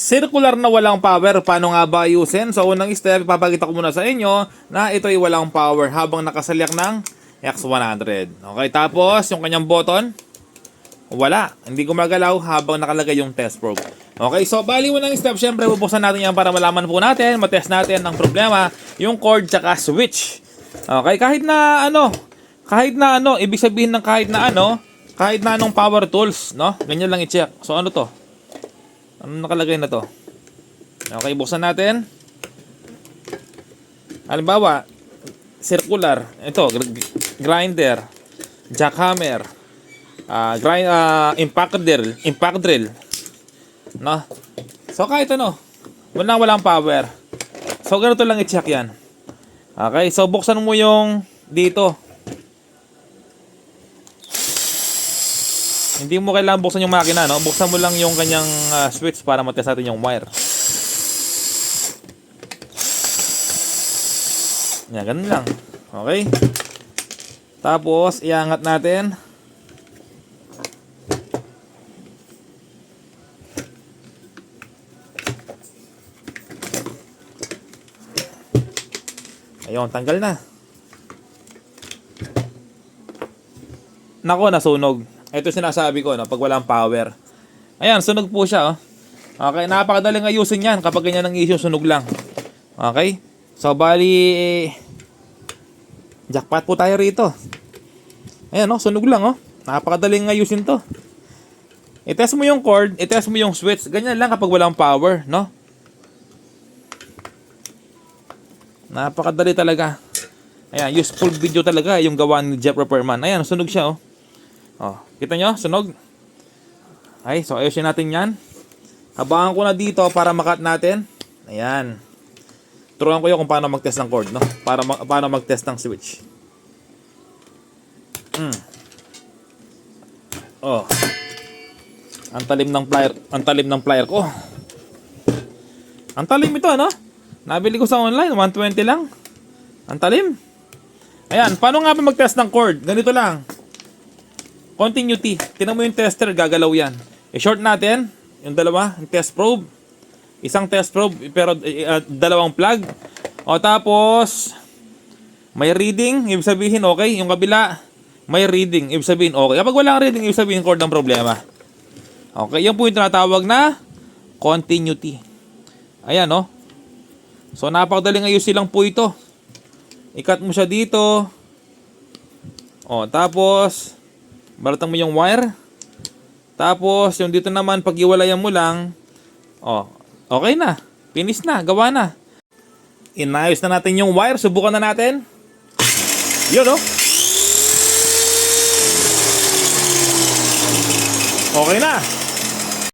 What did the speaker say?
circular na walang power. Paano nga ba ayusin? So, unang step, papakita ko muna sa inyo na ito ay walang power habang nakasalyak ng X100. Okay, tapos yung kanyang button, wala. Hindi gumagalaw habang nakalagay yung test probe. Okay, so bali unang step, syempre bubuksan natin yan para malaman po natin, matest natin ang problema, yung cord tsaka switch. Okay, kahit na ano, kahit na ano, ibig sabihin ng kahit na ano, kahit na anong power tools, no? Ganyan lang i-check. So ano to? Ano nakalagay na to? Okay, buksan natin. Halimbawa, circular, ito, gr- grinder, jackhammer, ah grind, ah, impact drill, impact drill. No? So kahit ano, wala walang power. So ganito lang i-check yan. Okay, so buksan mo yung dito. Hindi mo kailangan buksan yung makina, no? Buksan mo lang yung kanyang ah, switch para matest natin yung wire. Yan, ganun lang. Okay? Tapos, iangat natin. Ayun, tanggal na. Nako, nasunog. Ito sinasabi ko, no, pag walang power. Ayan, sunog po siya, oh. Okay, napakadaling ayusin yan kapag ganyan ang issue, sunog lang. Okay? So, bali, jackpot po tayo rito. Ayan, oh, sunog lang, oh. Napakadaling ayusin to. I-test mo yung cord, i-test mo yung switch. Ganyan lang kapag walang power, no? Napakadali talaga. Ayan, useful video talaga yung gawa ni Jeff Repairman. Ayan, sunog siya, oh. Oh, kita nyo? Sunog. Ay, so ayusin natin yan. Habangan ko na dito para makat natin. Ayan. Turuan ko yun kung paano mag-test ng cord, no? Para ma- paano mag-test ng switch. Mm. Oh. Ang talim ng plier, ang talim ng plier ko. Ang talim ito, no? Nabili ko sa online, 120 lang. Ang talim. Ayan, paano nga ba mag-test ng cord? Ganito lang. Continuity. Tinan mo yung tester, gagalaw yan. I-short natin, yung dalawa, yung test probe. Isang test probe, pero uh, dalawang plug. O tapos, may reading, ibig sabihin okay. Yung kabila, may reading, ibig sabihin okay. Kapag walang reading, ibig sabihin cord ng problema. Okay, yan po yung tinatawag na continuity. Ayan, no? So, napakadaling ayusin lang po ito. Ikat mo siya dito. O, tapos, balatan mo yung wire. Tapos, yung dito naman, pag iwalayan mo lang, o, okay na. Finish na, gawa na. Inayos na natin yung wire. Subukan na natin. Yun, no? Okay na.